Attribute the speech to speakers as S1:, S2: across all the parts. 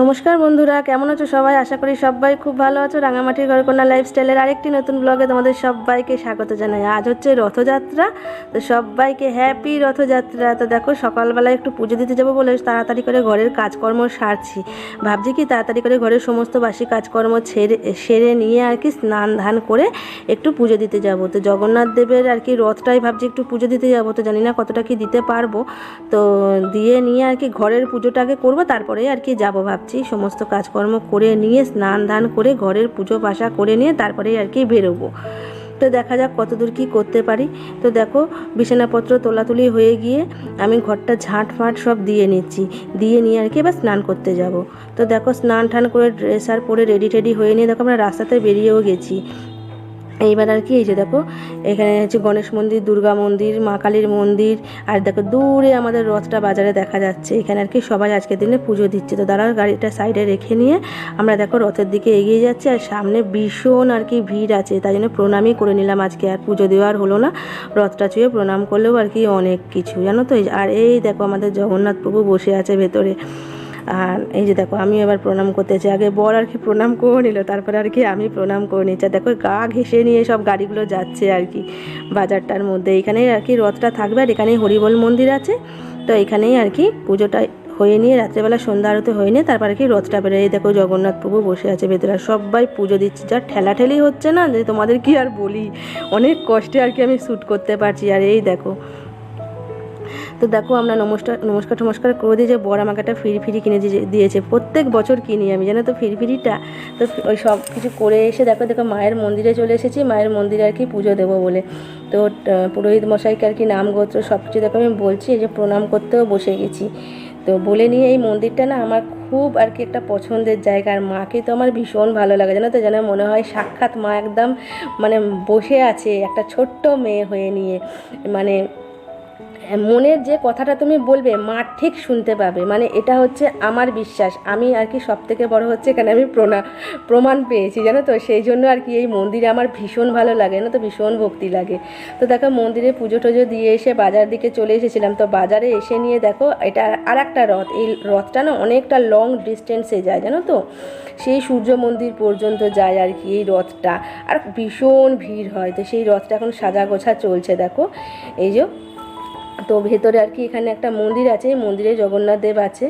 S1: নমস্কার বন্ধুরা, কেমন আছো সবাই? আশা করি সবাই খুব ভালো আছো। রাঙামাটির ঘরকন্যা লাইফস্টাইলের আরেকটি নতুন ব্লগে তোমাদের সবাইকে স্বাগত জানাই। আজ হচ্ছে রথযাত্রা, তো সবাইকে হ্যাপি রথযাত্রা। তো দেখো, সকালবেলায় একটু পুজো দিতে যাব বলে তাড়াতাড়ি করে ঘরের কাজকর্ম সারছি। ভাবছি কি তাড়াতাড়ি করে ঘরের সমস্ত বাসি কাজকর্ম ছেড়ে, সেরে নিয়ে আর কি স্নান ধান করে একটু পুজো দিতে যাব। তো জগন্নাথ দেবের আর কি রথটাই ভাবছি একটু পুজো দিতে যাব। তো জানি না কতটা কি দিতে পারব। তো দিয়ে নিয়ে আর কি ঘরের পুজোটাকে করব তারপরে আর কি যাব ভাবছি সমস্ত কাজকর্ম করে নিয়ে, স্নান ধান করে, ঘরের পুজো পাশা করে নিয়ে তারপরে আর কি বেরোবো। তো দেখা যাক কতদূর কি করতে পারি। তো দেখো, বিছানাপত্র তোলাতুলি হয়ে গিয়ে আমি ঘরটা ঝাঁট ফাঁট সব দিয়ে নিচ্ছি। দিয়ে নিয়ে আর কি এবার স্নান করতে যাব। তো দেখো, স্নান টান করে ড্রেস আর পরে রেডি টেডি হয়ে নিয়ে দেখো আমরা রাস্তাতে বেরিয়েও গেছি। এইবার আর কি, এই যে দেখো, এখানে হচ্ছে গণেশ মন্দির, দুর্গা মন্দির, মা কালীর মন্দির, আর দেখো দূরে আমাদের রথটা বাজারে দেখা যাচ্ছে। এখানে আর কি সবাই আজকের দিনে পুজো দিচ্ছে। তো দাঁড়াও, গাড়িটা সাইডে রেখে নিয়ে আমরা দেখো রথের দিকে এগিয়ে যাচ্ছি, আর সামনে ভীষণ আর কি ভিড় আছে। তাই জন্য প্রণামই করে নিলাম আজকে, আর পুজো দেওয়ার হলো না। রথটা ছুঁয়ে প্রণাম করলেও আর কি অনেক কিছু, জানো তো? আর এই দেখো আমাদের জগন্নাথ প্রভু বসে আছে ভেতরে। আর এই যে দেখো আমি এবার প্রণাম করতেছি আগে বর আর কি প্রণাম করে নিল, তারপরে আর কি আমি প্রণাম করে নিচ্ছি। দেখো, গা ঘেসে নিয়ে সব গাড়িগুলো যাচ্ছে আর কি বাজারটার মধ্যে। এখানেই আর কি রথটা থাকবে আর এখানেই হরিবল মন্দির আছে। তো এখানেই আর কি পুজোটা হয়ে নিয়ে রাত্রেবেলা সন্ধ্যা আরতে হয়ে নিয়ে তারপর কি রথটা বেরোয়। দেখো, জগন্নাথ প্রভু বসে আছে ভেতরে সবাই পুজো দিচ্ছে। যা ঠেলাঠেলি হচ্ছে না, যে তোমাদের কি আর বলি? অনেক কষ্টে আর কি আমি শ্যুট করতে পারছি। আর এই দেখো তো দেখো আমরা নমস্কার নমস্কার টমস্কার করে দিয়ে যে বর আমাকে একটা ফিরি ফিরি কিনে দিয়ে- দিয়েছে। প্রত্যেক বছর কিনি আমি, জানো তো ফিরি ফিরিটা? তো ওই সব কিছু করে এসে দেখো দেখো মায়ের মন্দিরে চলে এসেছি, মায়ের মন্দিরে আর কি পুজো দেবো বলে। তো পুরোহিত মশাইকে আর কি নাম গোত্র সব কিছু দেখো আমি বলছি, এই যে প্রণাম করতেও বসে গেছি। তো বলে নিয়ে এই মন্দিরটা না আমার খুব আর কি একটা পছন্দের জায়গা, আর মাকে তো আমার ভীষণ ভালো লাগে, জানো তো? যেন মনে হয় সাক্ষাৎ মা একদম মানে বসে আছে একটা ছোট্ট মেয়ে হয়ে নিয়ে। মানে মনের যে কথাটা তুমি বলবে, মা ঠিক শুনতে পাবে। মানে এটা হচ্ছে আমার বিশ্বাস। আমি আর কি সব থেকে বড় হচ্ছে এখানে আমি প্রণা প্রমাণ পেয়েছি, জানো তো? সেই জন্য আর কি এই মন্দিরে আমার ভীষণ ভালো লাগে না তো? ভীষণ ভক্তি লাগে। তো দেখো, মন্দিরে পুজো টুজো দিয়ে এসে বাজার দিকে চলে এসেছিলাম। তো বাজারে এসে নিয়ে দেখো, এটা আর একটা রথ। এই রথটা না অনেকটা লং ডিস্টেন্সে যায়, জানো তো? সেই সূর্য মন্দির পর্যন্ত যায় আর কি এই রথটা। আর ভীষণ ভিড় হয়। তো সেই রথটা এখন সাজা গোছা চলছে, দেখো। এই যে তো ভেতরে আর কি এখানে একটা মন্দির আছে মন্দিরে জগন্নাথ দেব আছে।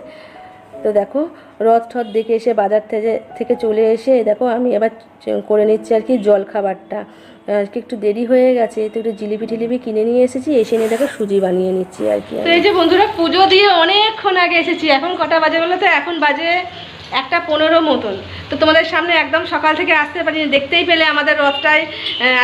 S1: তো দেখো রথ ঠথ দেখে এসে বাজার থেকে থেকে চলে এসে দেখো আমি এবার করে নিচ্ছি আর কি জল খাবারটা আজকে একটু দেরি হয়ে গেছে তো একটু জিলিপি টিলিপি কিনে নিয়ে এসেছি এসে নিয়ে দেখো সুজি বানিয়ে নিচ্ছি আর কি
S2: তো এই যে বন্ধুরা পুজো দিয়ে অনেকক্ষণ আগে এসেছি এখন কটা বাজে বলো তো? এখন বাজে একটা পনেরো মতন। তো তোমাদের সামনে একদম সকাল থেকে আসতে পারিনি দেখতেই পেলে আমাদের রথটায়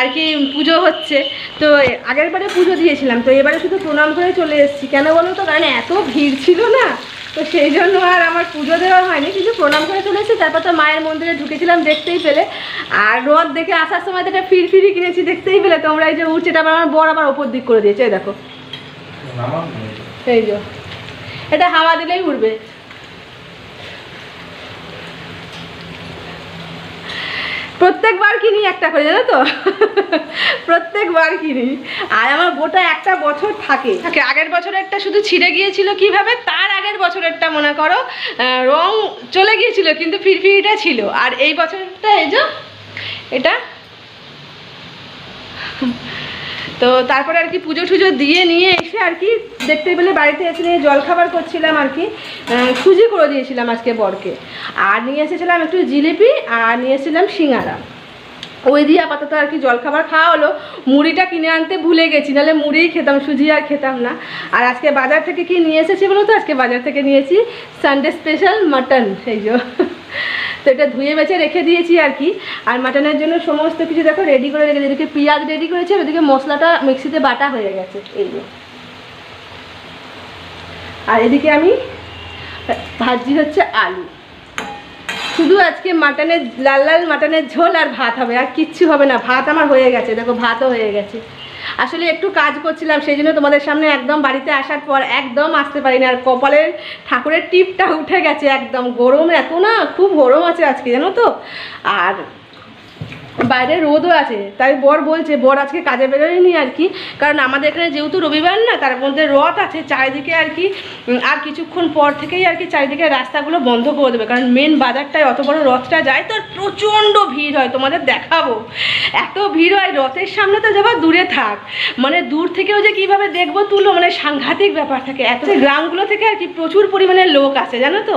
S2: আর কি পুজো হচ্ছে। তো আগের বারে পুজো দিয়েছিলাম তো এবারে শুধু প্রণাম করে চলে এসেছি। কেন বলো তো? কারণ এত ভিড় ছিল না তো সেই জন্য আর আমার পুজো দেওয়া হয়নি কিন্তু প্রণাম করে চলে এসেছি। তারপর তো মায়ের মন্দিরে ঢুকেছিলাম দেখতেই পেলে। আর রথ দেখে আসার সময় তো একটা ফির ফিরি কিনেছি দেখতেই পেলে তোমরা এই যে উঠছে এটা আবার আমার বর আবার ওপর দিক করে দিয়েছে দেখো। এই যে। এটা হাওয়া দিলেই উড়বে। প্রত্যেকবার কিনি একটা করে, জানো তো? প্রত্যেকবার কিনি। আর আমার গোটা একটা বছর থাকে। আগের বছর একটা শুধু ছিঁড়ে গিয়েছিল কীভাবে? তার আগের বছরেরটা মনে করো রং চলে গিয়েছিল, কিন্তু ফিরফিরিটা ছিল। আর এই বছরটা এই যে, এটা তো তারপরে আর কি পুজো টুজো দিয়ে নিয়ে এসে আর কি দেখতে পেলে বাড়িতে এসে নিয়ে জলখাবার করছিলাম আর কি সুজি করে দিয়েছিলাম আজকে বরকে। আর নিয়ে এসেছিলাম একটু জিলিপি আর নিয়ে এসেছিলাম সিঙ্গারা। ওই দিয়ে আপাতত আর কি জলখাবার খাওয়া হলো। মুড়িটা কিনে আনতে ভুলে গেছি, নাহলে মুড়িই খেতাম, সুজি আর খেতাম না। আর আজকে বাজার থেকে কি নিয়ে এসেছি বলো তো? আজকে বাজার থেকে নিয়েছি সানডে স্পেশাল মাটন সেই যে। তো এটা ধুয়ে বেছে রেখে দিয়েছি আর কি। আর মাটনের জন্য সমস্ত কিছু দেখো রেডি করে রেখে এদিকে পেঁয়াজ রেডি করেছে আর ওদিকে মশলাটা মিক্সিতে বাটা হয়ে গেছে। এই আর এদিকে আমি ভাজি হচ্ছে আলু। শুধু আজকে মাটনের, লাল লাল মাটনের ঝোল আর ভাত হবে। আর কিচ্ছু হবে না। ভাত আমার হয়ে গেছে। দেখো, ভাতও হয়ে গেছে। আসলে একটু কাজ করছিলাম, সেই জন্য তোমাদের সামনে একদম বাড়িতে আসার পর একদম আসতে পারিনি। আর কপালের ঠাকুরের টিপটা উঠে গেছে একদম। গরম এত না, খুব গরম আছে আজকে, জানো তো? আর বাইরে রোদও আছে, তাই বর বলছে, বর আজকে কাজে বেরোয়নি আর কি, কারণ আমাদের এখানে যেহেতু রবিবার না, তার মধ্যে রথ আছে, চারিদিকে আর কি আর কিছুক্ষণ পর থেকেই আর কি চারিদিকে রাস্তাগুলো বন্ধ করে দেবে, কারণ মেন বাজারটায় অত বড় রথটা যায়, তো প্রচণ্ড ভিড় হয়, তোমাদের দেখাবো। এত ভিড় হয়, রথের সামনে তো যাবার দূরে থাক। মানে দূর থেকেও যে কীভাবে দেখব তুলো মানে সাংঘাতিক ব্যাপার থাকে। এত গ্রামগুলো থেকে আর কি প্রচুর পরিমাণে লোক আসে, জানো তো?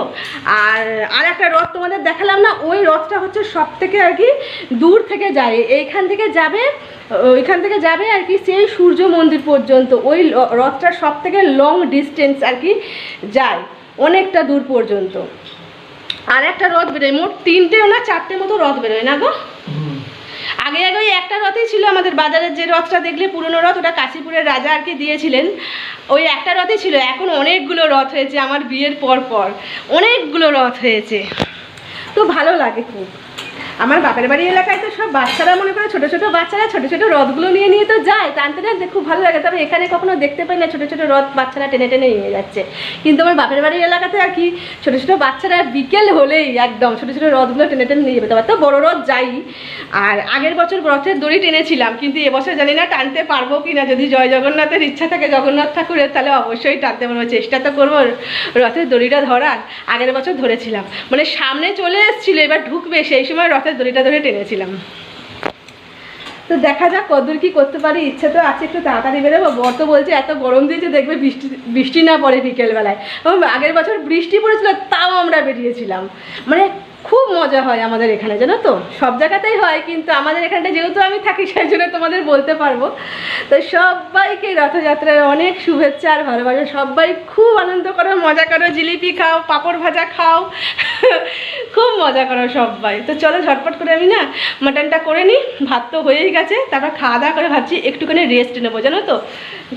S2: আর আর একটা রথ তোমাদের দেখালাম না, ওই রথটা হচ্ছে সব থেকে আর কি দূর থেকে যায় এইখান থেকে যাবে ওইখান থেকে যাবে আর কি সেই সূর্য মন্দির পর্যন্ত ওই রথটা সব থেকে লং ডিস্টেন্স আর কি যায় অনেকটা দূর পর্যন্ত। আর একটা রথ বেরোয় মোট তিনটে না চারটে মতো রথ বেরোয় না গো? আগে আগে ওই একটা রথই ছিল আমাদের বাজারের যে রথটা দেখলে পুরনো রথ ওটা কাশীপুরের রাজা আর কি দিয়েছিলেন ওই একটা রথই ছিল। এখন অনেকগুলো রথ হয়েছে আমার বিয়ের পর পর অনেকগুলো রথ হয়েছে। তো ভালো লাগে খুব। আমার বাপের বাড়ি এলাকায় তো সব বাচ্চারা মনে করে ছোটো ছোটো বাচ্চারা ছোটো ছোটো রথগুলো নিয়ে নিয়ে তো যায়। টানতে টানতে খুব ভালো লাগে। তবে এখানে কখনো দেখতে পাই না ছোটো ছোটো রথ বাচ্চারা টেনে টেনে নিয়ে যাচ্ছে। কিন্তু আমার বাপের বাড়ির এলাকাতে আর কি ছোটো ছোটো বাচ্চারা বিকেল হলেই একদম ছোটো ছোটো রথগুলো টেনে টেনে নিয়ে যেতে পারে তো বড় রথ যাই। আর আগের বছর রথের দড়ি টেনেছিলাম। কিন্তু এবছর জানি না টানতে পারব কি না যদি জয় জগন্নাথের ইচ্ছা থাকে জগন্নাথ ঠাকুরের, তাহলে অবশ্যই টানতে পারব। চেষ্টা তো করব রথের দড়িটা ধরার। আগের বছর ধরেছিলাম। মানে সামনে চলে এসেছিল, এবার ঢুকবে। সেই সময় রথের দড়িটা ধরে টেনেছিলাম। তো দেখা যাক কদূর কি করতে পারি, ইচ্ছে তো আছে, একটু তাড়াতাড়ি বেরোবো। বর তো বলছে, এত গরম দিয়েছে, দেখবে বৃষ্টি বৃষ্টি না পড়ে বিকেলবেলায়। এবং আগের বছর বৃষ্টি পড়েছিল, তাও আমরা বেরিয়েছিলাম। মানে খুব মজা হয় আমাদের এখানে, জানো তো? সব জায়গাতেই হয়, কিন্তু আমাদের এখানটা যেহেতু আমি থাকি, সেই জন্য তোমাদের বলতে পারব। তো সবাইকে রথযাত্রার অনেক শুভেচ্ছা আর ভালোবাসা। সবাই খুব আনন্দ করো, মজা করো, জিলিপি খাও, পাঁপড় ভাজা খাও। খুব মজা করো সবাই। তো চলো ঝটপট করে আমি না মাটনটা করে নিই। ভাত তো হয়েই গেছে। তারপর খাওয়া দাওয়া করে ভাবছি একটুখানি রেস্ট নেব, জানো তো?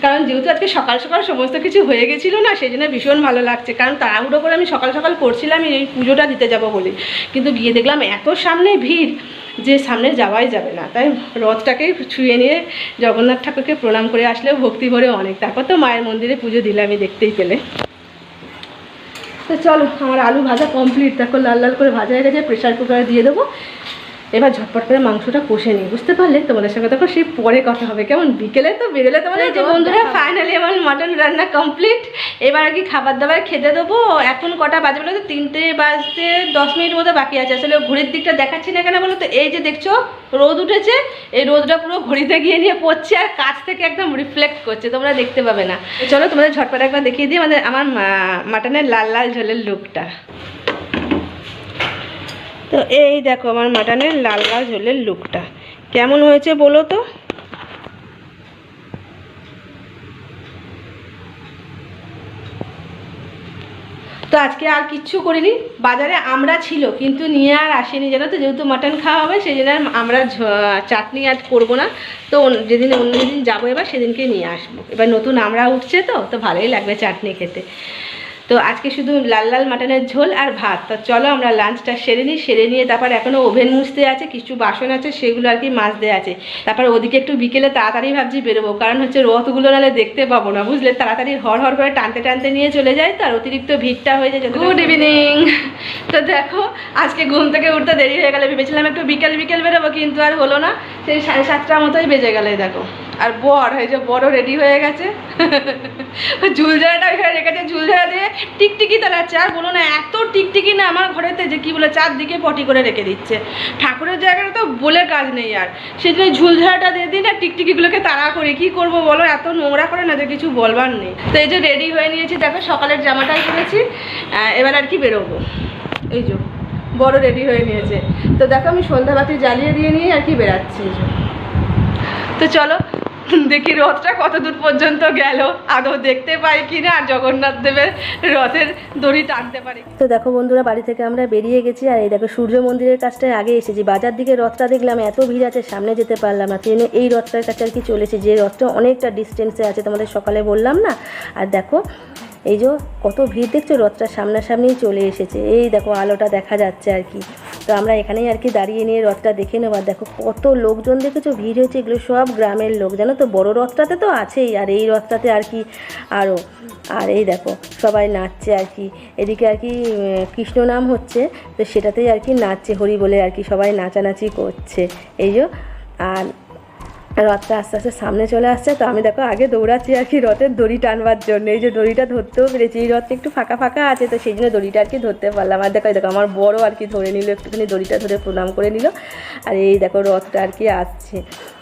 S2: কারণ যেহেতু আজকে সকাল সকাল সমস্ত কিছু হয়ে গেছিল না, সেই জন্য ভীষণ ভালো লাগছে। কারণ তাড়াহুড়ো করে আমি সকাল সকাল করছিলাম এই পুজোটা দিতে যাব বলে। কিন্তু গিয়ে দেখলাম এত সামনে ভিড় যে সামনে যাওয়াই যাবে না। তাই রথটাকে ছুঁয়ে নিয়ে জগন্নাথ ঠাকুরকে প্রণাম করে আসলেও ভক্তি ভরে অনেক। তারপর তো মায়ের মন্দিরে পুজো দিলামই দেখতেই পেলে। তো চলো, আমার আলু ভাজা কমপ্লিট দেখো লাল লাল করে ভাজা হয়ে গেছে প্রেশার কুকারে দিয়ে দেবো। এবার ঝটপট করে মাংসটা কষে নিই বুঝতে পারলে? তোমাদের সঙ্গে দেখো সেই পরে কথা হবে কেমন বিকেলে তো বেরোলে তোমাদের যে বন্ধুরা ফাইনালি আমার মাটন রান্না কমপ্লিট এবার আর কি খাবার দাবার খেতে দেবো? এখন কটা বাজে বলো তো? তিনটে বাজতে দশ মিনিট মতো বাকি আছে। আসলে ঘড়ির দিকটা দেখাচ্ছি না কেন বলো তো? এই যে দেখছ রোদ উঠেছে এই রোদটা পুরো ঘড়িতে গিয়ে নিয়ে পড়ছে আর কাছ থেকে একদম রিফ্লেক্ট করছে তোমরা দেখতে পাবে না। চলো তোমাদের ঝটপট একবার দেখিয়ে দিই আমাদের আমার মাটনের লাল লাল ঝোলের লুকটা তো এই দেখো আমার মাটনের লাল লাল ঝোলের লুকটা। কেমন হয়েছে বলো তো? তো আজকে আর কিচ্ছু করিনি। বাজারে আমরা ছিল, কিন্তু নিয়ে আর আসেনি। জানো তো, যেহেতু মাটন খাওয়া হবে, সেই জন্য আমরা চাটনি আর করব না। তো যেদিন, অন্য যেদিন যাব এবার সেদিনকে নিয়ে আসব। এবার নতুন আমরা উঠছে তো তো ভালোই লাগবে চাটনি খেতে। তো আজকে শুধু লাল লাল মাটনের ঝোল আর ভাত। তো চলো আমরা লাঞ্চটা সেরে নিই সেরে নিয়ে তারপর এখনও ওভেন মুছতে আছে কিছু বাসন আছে সেগুলো আর কি মাজতে আছে। তারপর ওদিকে একটু বিকেলে তাড়াতাড়ি ভাবছি বেরোবো কারণ হচ্ছে রথগুলো নাহলে দেখতে পাবো না বুঝলে? তাড়াতাড়ি হর হর করে টানতে টানতে নিয়ে চলে যায় তো আর অতিরিক্ত ভিড়টা হয়ে যায় গুড ইভিনিং তো দেখো আজকে ঘুম থেকে উঠতে দেরি হয়ে গেলে ভেবেছিলাম একটু বিকেল বিকেল বেরোবো কিন্তু আর হলো না সেই সাড়ে সাতটার মতোই বেজে গেলে দেখো। আর বর, এই যে বড় রেডি হয়ে গেছে। ঝুলঝাড়াটা ওইখানে রেখেছে ঝুলঝাড়া দিয়ে টিকটিকি তালাচ্ছে। আর বলো না, এত টিকটিকি না আমার ঘরেতে যে কি বলে চারদিকে পটি করে রেখে দিচ্ছে। ঠাকুরের জায়গাটা তো বলে কাজ নেই আর। সেই জন্য ঝুলঝাড়াটা দিয়ে দিই না, টিকটিকিগুলোকে তাড়া করি। কি করব বলো, এত নোংরা করে না যে কিছু বলবার নেই। তো এই যে রেডি হয়ে নিয়েছি, দেখো সকালের জামাটাই পরেছি এবার আর কি বেরোবো। এই যে বড় রেডি হয়ে নিয়েছে। তো দেখো আমি সন্ধ্যাবাতি জ্বালিয়ে দিয়ে নিয়ে আর কি বেরাচ্ছি। তো চলো দেখি রথটা কত দূর পর্যন্ত গেল। আদৌ দেখতে পাই কিনা, আর জগন্নাথ দেবের রথের দড়ি টানতে পারি
S1: তো দেখো বন্ধুরা, বাড়ি থেকে আমরা বেরিয়ে গেছি, আর এই দেখো সূর্য মন্দিরের কাছটায় আগে এসেছি। বাজার দিকে রথটা দেখলাম, এত ভিড় আছে, সামনে যেতে পারলাম না। ট্রেনে এই রথটার কাছে আর কি চলেছে, যে রথটা অনেকটা ডিস্টেন্সে আছে, তোমাদের সকালে বললাম না? আর দেখো, এই যে কত ভিড়, দেখছ? রথটা সামনাসামনি চলে এসেছে। এই দেখো, আলোটা দেখা যাচ্ছে আর কি। তো আমরা এখানেই আর কি দাঁড়িয়ে নিয়ে রথটা দেখে নেব। আর দেখো কত লোকজন দেখেছ? ভিড় হয়েছে, এগুলো সব গ্রামের লোক। জানো তো, বড় রথটাতে তো আছেই, আর এই রথটাতে আর কি আরও আর এই দেখো, সবাই নাচছে আর কি। এদিকে আর কি কৃষ্ণ নাম হচ্ছে, তো সেটাতেই আর কি নাচছে, হরি বলে আর কি সবাই নাচানাচি করছে। এই যে, আর রথটা আস্তে আস্তে সামনে চলে আসছে। তো আমি দেখো আগে দৌড়াচ্ছি আর কি রথের দড়ি টানবার জন্য। এই যে দড়িটা ধরতেও পেরেছি, এই রথটা একটু ফাঁকা ফাঁকা আছে, তো সেই জন্য দড়িটা আর কি ধরতে পারলাম। আর দেখো দেখো, আমার বড় আর কি ধরে নিল, একটুখানি দড়িটা ধরে প্রণাম করে নিল। আর এই দেখো, রথটা আর কি আসছে।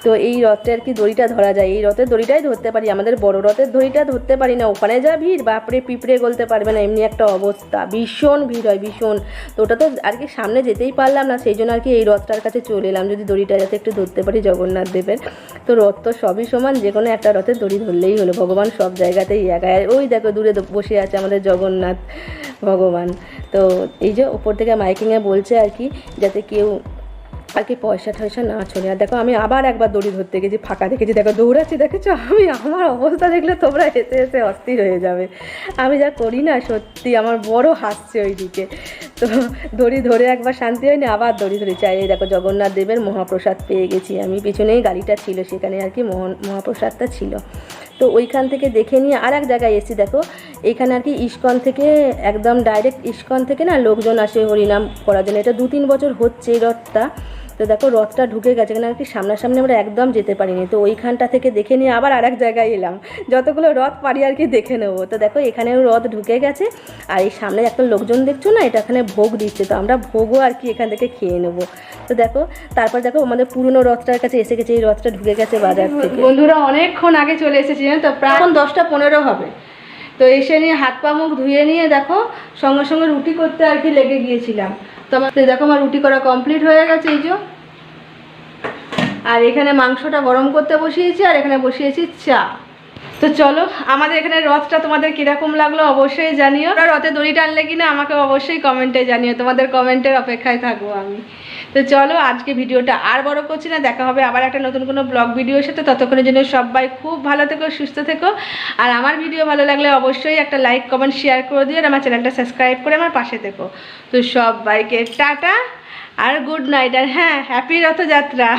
S1: তো এই রথটা আর কি দড়িটা ধরা যায়। এই রথের দড়িটাই ধরতে পারি, আমাদের বড় রথের দড়িটা ধরতে পারি না। ওখানে যা ভিড়, বাপরে, পিঁপড়ে গলতে পারবে না, এমনি একটা অবস্থা। ভীষণ ভিড় হয়, ভীষণ। তো ওটা তো আর কি সামনে যেতেই পারলাম না, সেই জন্য আর কি এই রথটার কাছে চলে এলাম। যদি দড়িটা যাতে একটু ধরতে পারি জগন্নাথ দেবের। তো রথ তো সবই সমান, যে কোনো একটা রথে দড়ি ধরলেই হলো। ভগবান সব জায়গাতেই একা ওই দেখো দূরে বসে আছে আমাদের জগন্নাথ ভগবান। তো এই যে ওপর থেকে মাইকিংয়ে বলছে আর কি, যাতে কেউ আর কি পয়সা টয়সা না চলে আর দেখো, আমি আবার একবার দড়ি ধরতে গেছি, ফাঁকা দেখেছি। দেখো, দৌড়াচ্ছি, দেখেছ? আমি আমার অবস্থা দেখলে তোমরা হেসে হেসে অস্থির হয়ে যাবে। আমি যা করি না, সত্যি আমার বড় হাসছে ওইদিকে। তো দড়ি ধরে একবার শান্তি হয়নি, আবার দড়ি ধরে চাই দেখো, জগন্নাথ দেবের মহাপ্রসাদ পেয়ে গেছি আমি। পিছনেই গাড়িটা ছিল, সেখানে আর কি মহাপ্রসাদটা ছিল। তো ওইখান থেকে দেখে নিয়ে আর এক জায়গায় এসেছি, দেখো। এইখানে আর কি ইস্কন থেকে একদম ডাইরেক্ট ইস্কন থেকে না লোকজন আসে হরিনাম করার জন্য। এটা দু তিন বছর হচ্ছে এই রথটা। তো দেখো রথটা ঢুকে গেছে আর কি সামনাসামনি আমরা একদম যেতে পারিনি। তো ওইখানটা থেকে দেখে নিয়ে আবার আরেক জায়গায় এলাম। যতগুলো রথ পারি আর কি দেখে নেব। তো দেখো এখানেও রথ ঢুকে গেছে। আর এই সামনে একটা লোকজন দেখছ না? এটা এখানে ভোগ দিচ্ছে। তো আমরা ভোগও আর কি এখান থেকে খেয়ে নেব। তো দেখো তারপর দেখো আমাদের পুরনো রথটার কাছে এসে গেছে। এই রথটা ঢুকে গেছে বাজার থেকে।
S2: বন্ধুরা অনেকক্ষণ আগে চলে এসেছি তো? প্রায় এখন দশটা পনেরো হবে। তো এসে নিয়ে হাত পা মুখ ধুয়ে নিয়ে দেখো সঙ্গে সঙ্গে রুটি করতে আর কি লেগে গিয়েছিলাম। তো দেখো, আমার রুটি করা কমপ্লিট হয়ে গেছে, এই যে। আর এখানে মাংসটা গরম করতে বসিয়েছি, আর এখানে বসিয়েছি চা। তো চলো, আমাদের এখানে রথটা তোমাদের কীরকম লাগল অবশ্যই জানিও। আর রথে দড়ি টানলে কিনা আমাকে অবশ্যই কমেন্টে জানিও, তোমাদের কমেন্টের অপেক্ষায় থাকব আমি। তো চলো, আজকে ভিডিওটা আর বড় করছি না, দেখা হবে আবার একটা নতুন কোনো ব্লগ ভিডিওর সাথে। ততক্ষণের জন্য সবাই খুব ভালো থেকো, সুস্থ থেকো। আর আমার ভিডিও ভালো লাগলে অবশ্যই একটা লাইক, কমেন্ট, শেয়ার করে দিও আর আমার চ্যানেলটা সাবস্ক্রাইব করে আমার পাশে থেকো। তো সবাইকে টাটা আর গুড নাইট, আর হ্যাঁ হ্যাপি রথযাত্রা।